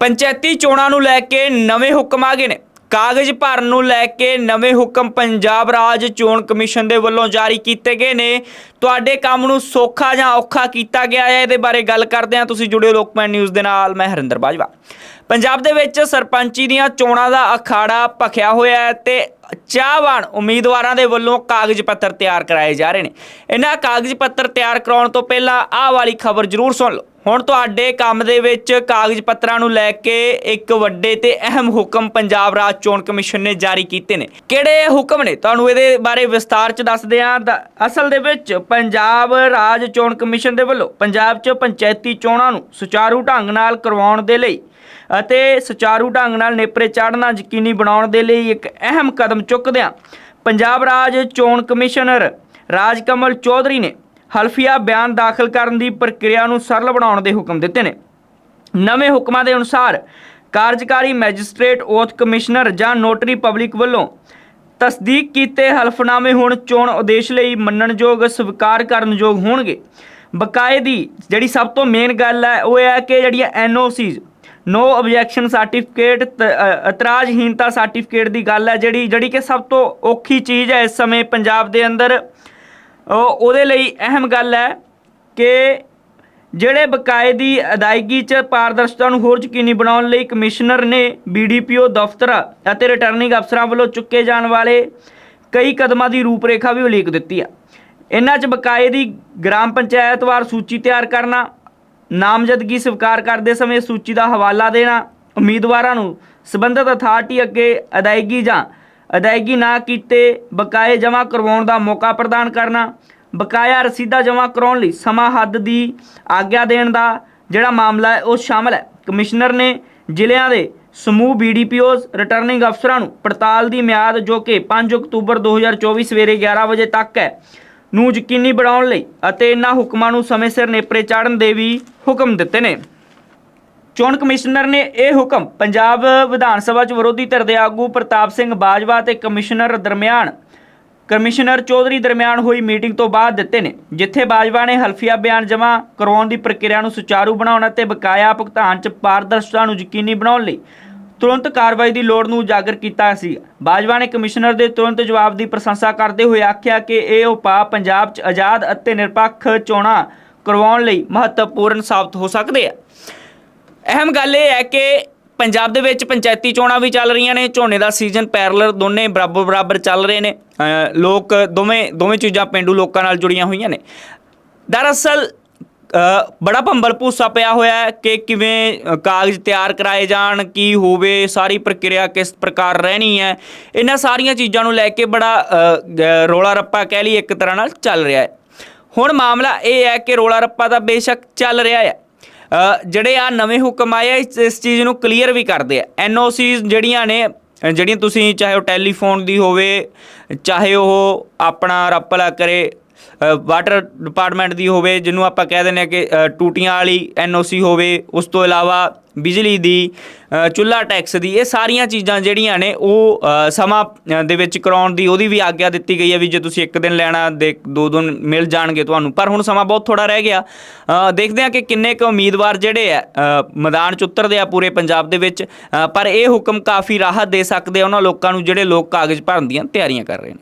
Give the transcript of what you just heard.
ਪੰਚਾਇਤੀ ਚੋਣਾਂ ਨੂੰ ਲੈ ਕੇ ਨਵੇਂ ਹੁਕਮ ਆ ਗਏ ਨੇ। ਕਾਗਜ਼ ਭਰਨ ਨੂੰ ਲੈ ਕੇ ਨਵੇਂ ਹੁਕਮ ਪੰਜਾਬ ਰਾਜ ਚੋਣ ਕਮਿਸ਼ਨ ਦੇ ਵੱਲੋਂ ਜਾਰੀ ਕੀਤੇ ਗਏ ਨੇ। ਤੁਹਾਡੇ ਕੰਮ ਨੂੰ ਸੌਖਾ ਜਾਂ ਔਖਾ ਕੀਤਾ ਗਿਆ ਹੈ, ਇਹਦੇ ਬਾਰੇ ਗੱਲ ਕਰਦੇ ਹਾਂ। ਤੁਸੀਂ ਜੁੜਿਓ ਲੋਕਮੈਨ ਨਿਊਜ਼ ਦੇ ਨਾਲ, ਮੈਂ ਹਰਿੰਦਰ ਬਾਜਵਾ। ਪੰਜਾਬ ਦੇ ਵਿੱਚ ਸਰਪੰਚੀ ਦੀਆਂ ਚੋਣਾਂ ਦਾ ਅਖਾੜਾ ਭਖਿਆ ਹੋਇਆ ਹੈ ਤੇ ਚਾਹਵਾਨ ਉਮੀਦਵਾਰਾਂ ਦੇ ਵੱਲੋਂ ਕਾਗਜ਼ ਪੱਤਰ ਤਿਆਰ ਕਰਾਏ ਜਾ ਰਹੇ ਨੇ। ਇਹਨਾਂ ਕਾਗਜ਼ ਪੱਤਰ ਤਿਆਰ ਕਰਾਉਣ ਤੋਂ ਪਹਿਲਾਂ ਆਹ ਵਾਲੀ ਖਬਰ ਜ਼ਰੂਰ ਸੁਣ ਲਓ। ਹੁਣ ਤੁਹਾਡੇ ਕੰਮ ਦੇ ਵਿੱਚ ਕਾਗਜ਼ ਪੱਤਰਾਂ ਨੂੰ ਲੈ ਕੇ ਇੱਕ ਵੱਡੇ ਤੇ ਅਹਿਮ ਹੁਕਮ ਪੰਜਾਬ ਰਾਜ ਚੋਣ ਕਮਿਸ਼ਨ ਨੇ ਜਾਰੀ ਕੀਤੇ ਨੇ। ਕਿਹੜੇ ਹੁਕਮ ਨੇ? ਤੁਹਾਨੂੰ ਇਹਦੇ ਬਾਰੇ ਵਿਸਤਾਰ ਚ ਦੱਸਦੇ ਹਾਂ। ਅਸਲ ਦੇ ਵਿੱਚ ਪੰਜਾਬ ਰਾਜ ਚੋਣ ਕਮਿਸ਼ਨ ਦੇ ਵੱਲੋਂ ਪੰਜਾਬ 'ਚ ਪੰਚਾਇਤੀ ਚੋਣਾਂ ਨੂੰ ਸੁਚਾਰੂ ਢੰਗ ਨਾਲ ਕਰਵਾਉਣ ਦੇ ਲਈ ਅਤੇ ਸੁਚਾਰੂ ਢੰਗ ਨਾਲ ਨੇਪਰੇ ਚਾੜਨਾ ਯਕੀਨੀ ਬਣਾਉਣ ਦੇ ਲਈ ਇੱਕ ਅਹਿਮ ਕਦਮ ਚੁੱਕਦਿਆਂ ਪੰਜਾਬ ਰਾਜ ਚੋਣ ਕਮਿਸ਼ਨਰ ਰਾਜਕਮਲ ਚੌਧਰੀ ਨੇ ਹਲਫੀਆ ਬਿਆਨ ਦਾਖਲ ਕਰਨ ਦੀ ਪ੍ਰਕਿਰਿਆ ਨੂੰ ਸਰਲ ਬਣਾਉਣ ਦੇ ਹੁਕਮ ਦਿੱਤੇ ਨੇ। ਨਵੇਂ ਹੁਕਮਾਂ ਦੇ ਅਨੁਸਾਰ ਕਾਰਜਕਾਰੀ ਮੈਜਿਸਟ੍ਰੇਟ, ਓਥ ਕਮਿਸ਼ਨਰ ਜਾਂ ਨੋਟਰੀ ਪਬਲਿਕ ਵੱਲੋਂ ਤਸਦੀਕ ਕੀਤੇ ਹਲਫਨਾਮੇ ਹੁਣ ਚੋਣ ਉਦੇਸ਼ ਲਈ ਮੰਨਣਯੋਗ, ਸਵੀਕਾਰ ਕਰਨਯੋਗ ਹੋਣਗੇ। ਬਕਾਏ ਦੀ ਜਿਹੜੀ ਸਭ ਤੋਂ ਮੇਨ ਗੱਲ ਹੈ, ਉਹ ਹੈ ਕਿ ਜਿਹੜੀਆਂ ਐਨਓਸੀਜ਼ ਨੋ ਆਬਜੈਕਸ਼ਨ ਸਰਟੀਫਿਕੇਟ ਇਤਰਾਜ਼ਹੀਨਤਾ ਸਰਟੀਫਿਕੇਟ ਦੀ ਗੱਲ ਹੈ, ਜਿਹੜੀ ਜਿਹੜੀ ਕਿ ਸਭ ਤੋਂ ਔਖੀ ਚੀਜ਼ ਹੈ ਇਸ ਸਮੇਂ ਪੰਜਾਬ ਦੇ ਅੰਦਰ। ਉਹਦੇ ਲਈ ਅਹਿਮ ਗੱਲ ਹੈ ਕਿ ਜਿਹੜੇ ਬਕਾਏ ਦੀ ਅਦਾਇਗੀ 'ਚ ਪਾਰਦਰਸ਼ਤਾ ਨੂੰ ਹੋਰ ਯਕੀਨੀ ਬਣਾਉਣ ਲਈ ਕਮਿਸ਼ਨਰ ਨੇ ਬੀਡੀਪੀਓ ਦਫ਼ਤਰ ਅਤੇ ਰਿਟਰਨਿੰਗ ਅਫਸਰਾਂ ਵੱਲੋਂ ਚੁੱਕੇ ਜਾਣ ਵਾਲੇ ਕਈ ਕਦਮਾਂ ਦੀ ਰੂਪਰੇਖਾ ਵੀ ਉਲੀਕ ਦਿੱਤੀ ਆ। ਇਹਨਾਂ 'ਚ ਬਕਾਏ ਦੀ ਗ੍ਰਾਮ ਪੰਚਾਇਤ ਵਾਰ ਸੂਚੀ ਤਿਆਰ ਕਰਨਾ, ਨਾਮਜ਼ਦਗੀ ਸਵੀਕਾਰ ਕਰਦੇ ਸਮੇਂ ਸੂਚੀ ਦਾ ਹਵਾਲਾ ਦੇਣਾ, ਉਮੀਦਵਾਰਾਂ ਨੂੰ ਸਬੰਧਤ ਅਥਾਰਟੀ ਅੱਗੇ ਅਦਾਇਗੀ ਜਾਂ ਅਦਾਇਗੀ ਨਾ ਕੀਤੇ, ਬਕਾਏ ਜਮ੍ਹਾਂ ਕਰਵਾਉਣ ਦਾ ਮੌਕਾ ਪ੍ਰਦਾਨ ਕਰਨਾ, ਬਕਾਇਆ ਰਸੀਦਾ ਜਮ੍ਹਾਂ ਕਰਾਉਣ ਲਈ ਸਮਾਂ ਹੱਦ ਦੀ ਆਗਿਆ ਦੇਣ ਦਾ ਜਿਹੜਾ ਮਾਮਲਾ ਹੈ, ਉਹ ਸ਼ਾਮਲ ਹੈ। ਕਮਿਸ਼ਨਰ ਨੇ ਜ਼ਿਲ੍ਹਿਆਂ ਦੇ ਸਮੂਹ ਬੀਡੀਪੀਓਜ਼ ਰਿਟਰਨਿੰਗ ਅਫਸਰਾਂ ਨੂੰ ਪੜਤਾਲ ਦੀ ਮਿਆਦ ਜੋ ਕਿ 5 ਅਕਤੂਬਰ 2024 ਸਵੇਰੇ 11 ਵਜੇ ਤੱਕ ਹੈ, ਨੂੰ ਯਕੀਨੀ ਬਣਾਉਣ ਲਈ ਅਤੇ ਇਹਨਾਂ ਹੁਕਮਾਂ ਨੂੰ ਸਮੇਂ ਸਿਰ ਨੇਪਰੇ ਚਾੜਨ ਦੇ ਵੀ ਹੁਕਮ ਦਿੱਤੇ ਨੇ। ਚੋਣ ਕਮਿਸ਼ਨਰ ਨੇ ਇਹ ਹੁਕਮ ਪੰਜਾਬ ਵਿਧਾਨ ਸਭਾ 'ਚ ਵਿਰੋਧੀ ਧਿਰ ਦੇ ਆਗੂ ਪ੍ਰਤਾਪ ਸਿੰਘ ਬਾਜਵਾ ਤੇ ਕਮਿਸ਼ਨਰ ਦਰਮਿਆਨ, ਕਮਿਸ਼ਨਰ ਚੌਧਰੀ ਦਰਮਿਆਨ ਹੋਈ ਮੀਟਿੰਗ ਤੋਂ ਬਾਅਦ ਦਿੱਤੇ ਨੇ, ਜਿੱਥੇ ਬਾਜਵਾ ਨੇ ਹਲਫੀਆ ਬਿਆਨ ਜਮ੍ਹਾਂ ਕਰਵਾਉਣ ਦੀ ਪ੍ਰਕਿਰਿਆ ਨੂੰ ਸੁਚਾਰੂ ਬਣਾਉਣ ਅਤੇ ਬਕਾਇਆ ਭੁਗਤਾਨ 'ਚ ਪਾਰਦਰਸ਼ਤਾ ਨੂੰ ਯਕੀਨੀ ਬਣਾਉਣ ਲਈ ਤੁਰੰਤ ਕਾਰਵਾਈ ਦੀ ਲੋੜ ਨੂੰ ਉਜਾਗਰ ਕੀਤਾ ਸੀ। ਬਾਜਵਾ ਨੇ ਕਮਿਸ਼ਨਰ ਦੇ ਤੁਰੰਤ ਜਵਾਬ ਦੀ ਪ੍ਰਸ਼ੰਸਾ ਕਰਦੇ ਹੋਏ ਆਖਿਆ ਕਿ ਇਹ ਉਪਾਅ ਪੰਜਾਬ 'ਚ ਆਜ਼ਾਦ ਅਤੇ ਨਿਰਪੱਖ ਚੋਣਾਂ ਕਰਵਾਉਣ ਲਈ ਮਹੱਤਵਪੂਰਨ ਸਾਬਤ ਹੋ ਸਕਦੇ ਆ। ਅਹਿਮ ਗੱਲ ਇਹ ਹੈ ਕਿ ਪੰਜਾਬ ਦੇ ਵਿੱਚ ਪੰਚਾਇਤੀ ਚੋਣਾਂ ਵੀ ਚੱਲ ਰਹੀਆਂ ਨੇ ਝੋਨੇ ਦਾ ਸੀਜ਼ਨ ਪੈਰਲਲ ਦੋਨੇ ਬਰਾਬਰ ਬਰਾਬਰ ਚੱਲ ਰਹੇ ਨੇ। ਲੋਕ ਦੋਵੇਂ ਦੋਵੇਂ ਚੀਜ਼ਾਂ ਪਿੰਡੂ ਲੋਕਾਂ ਨਾਲ ਜੁੜੀਆਂ ਹੋਈਆਂ ਨੇ। ਦਰਅਸਲ ਬੜਾ ਭੰਬਲ ਭੂਸਾ ਪਿਆ ਹੋਇਆ ਹੈ ਕਿ ਕਿਵੇਂ ਕਾਗਜ਼ ਤਿਆਰ ਕਰਾਏ ਜਾਣ ਕੀ ਹੋਵੇ ਸਾਰੀ ਪ੍ਰਕਿਰਿਆ ਕਿਸ ਪ੍ਰਕਾਰ ਰਹਿਣੀ ਹੈ ਇਹਨਾਂ ਸਾਰੀਆਂ ਚੀਜ਼ਾਂ ਨੂੰ ਲੈ ਕੇ ਬੜਾ ਅ, ਰੌਲਾ ਰੱਪਾ ਕਹਿ ਲਈ ਇੱਕ ਤਰ੍ਹਾਂ ਨਾਲ ਚੱਲ ਰਿਹਾ ਹੈ। ਹੁਣ ਮਾਮਲਾ ਇਹ ਹੈ ਕਿ ਰੌਲਾ ਰੱਪਾ ਤਾਂ ਬੇਸ਼ੱਕ ਚੱਲ ਰਿਹਾ ਹੈ। ਜਿਹੜੇ ਆ ਨਵੇਂ ਹੁਕਮ ਆਏ ਆ, ਇਸ ਚੀਜ਼ ਨੂੰ ਕਲੀਅਰ ਵੀ ਕਰਦੇ ਆ। ਐਨਓਸੀਜ਼ ਜਿਹੜੀਆਂ ਨੇ, ਜਿਹੜੀਆਂ ਤੁਸੀਂ ਚਾਹੇ ਉਹ ਟੈਲੀਫੋਨ ਦੀ ਹੋਵੇ, ਚਾਹੇ ਉਹ ਆਪਣਾ ਰੱਪਲਾ ਕਰੇ ਵਾਟਰ ਡਿਪਾਰਟਮੈਂਟ ਦੀ ਹੋਵੇ, ਜਿਹਨੂੰ ਆਪਾਂ ਕਹਿ ਦਿੰਦੇ ਆ ਕਿ ਟੂਟੀਆਂ ਵਾਲੀ ਐਨਓਸੀ ਹੋਵੇ, ਉਸ ਤੋਂ ਇਲਾਵਾ ਬਿਜਲੀ ਦੀ ਚੁੱਲ੍ਹਾ ਟੈਕਸ ਦੀ, ਇਹ ਸਾਰੀਆਂ ਚੀਜ਼ਾਂ ਜਿਹੜੀਆਂ ਨੇ ਉਹ ਸਮਾਂ ਦੇ ਵਿੱਚ ਕਰਾਉਣ ਦੀ ਉਹਦੀ ਵੀ ਆਗਿਆ ਦਿੱਤੀ ਗਈ ਹੈ ਵੀ ਜੇ ਤੁਸੀਂ ਇੱਕ ਦਿਨ ਲੈਣਾ, ਦੇ, ਦੋ ਦਿਨ ਮਿਲ ਜਾਣਗੇ ਤੁਹਾਨੂੰ। ਪਰ ਹੁਣ ਸਮਾਂ ਬਹੁਤ ਥੋੜਾ ਰਹਿ ਗਿਆ। ਦੇਖਦੇ ਆ ਕਿ ਕਿੰਨੇ ਕੁ ਉਮੀਦਵਾਰ ਜਿਹੜੇ ਆ ਮੈਦਾਨ 'ਚ ਉਤਰਦੇ ਆ ਪੂਰੇ ਪੰਜਾਬ ਦੇ ਵਿੱਚ। ਪਰ ਇਹ ਹੁਕਮ ਕਾਫੀ ਰਾਹਤ ਦੇ ਸਕਦੇ ਆ ਉਹਨਾਂ ਲੋਕਾਂ ਨੂੰ ਜਿਹੜੇ ਲੋਕ ਕਾਗਜ਼ ਭਰਨ ਦੀਆਂ ਤਿਆਰੀਆਂ ਕਰ ਰਹੇ ਨੇ।